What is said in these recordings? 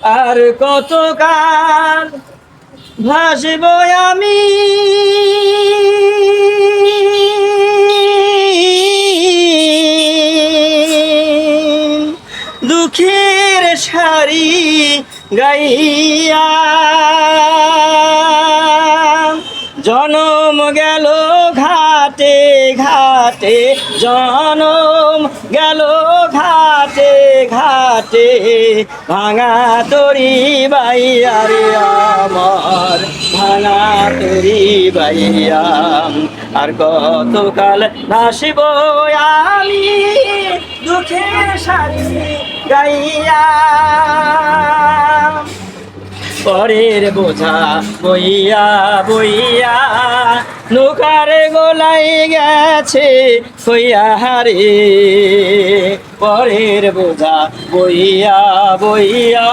আর কত কাল ভাসব আমি? দুঃখের শাড়ি গাইয়া জনম গেল ঘাটে ঘাটে জনম গেল ঘাটে ভাঙা তরি বাইয়া রে আমার, ভাঙা তরি বাইয়া। আর কতকাল ভাসিব আমি দুঃখে সারি গাইয়া। পরের বোঝা বইয়া বইয়া, নৌকার গোলাই গেছে হইয়া হারে। পরের বোঝা বইয়া বইয়া,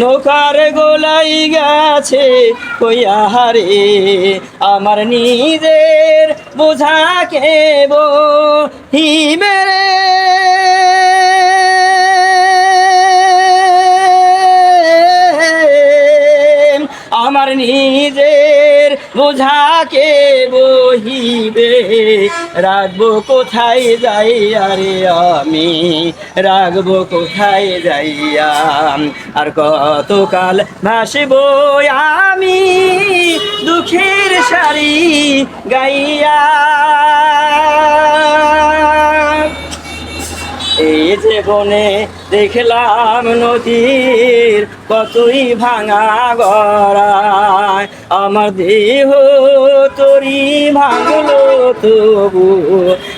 নৌকার গোলাই গেছে হইয়া হারে। আমার নিজের বোঝা কেব হিমেরে আমার নিজের বোঝাকে বহিবে। রাখব কোথায় যাই? রে আমি রাখব কোথায় যাইয়া আর কতকাল ভাসব আমি দুঃখের সারি গাইয়া এই যে বনে দেখলাম নদীর কতই ভাঙা গড়ায়। আমার দেহ তরি ভাঙলো তবু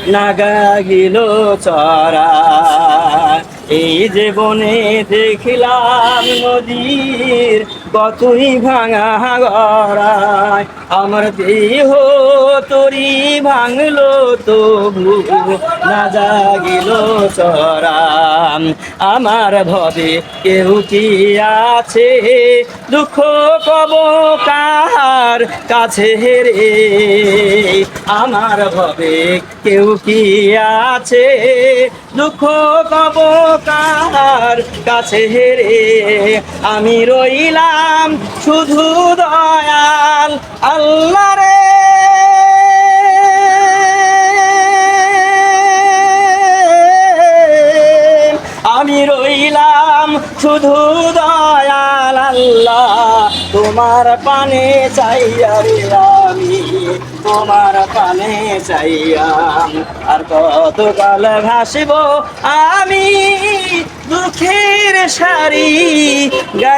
নাগা গিল চড়া এই যে বনে দেখলাম নদীর কতই ভাঙা গড়ায়। আমার দেহ তরি ভাঙলো, তবু না জাগিল চরাম। আমার ভবে কেউ কি আছে? দুঃখ কব কার কাছে রে? আমার ভবে কেউ কি আছে? দুঃখ কব কার কাছে হেরে। আমি রইলাম শুধু দয়াল আল্লাহ রে রইলাম শুধু দয়াল আল্লাহ, তোমার পানে চাইয়া তোমার পানে চাইয়া আর কতকাল ভাসিব আমি দুঃখের সারি গা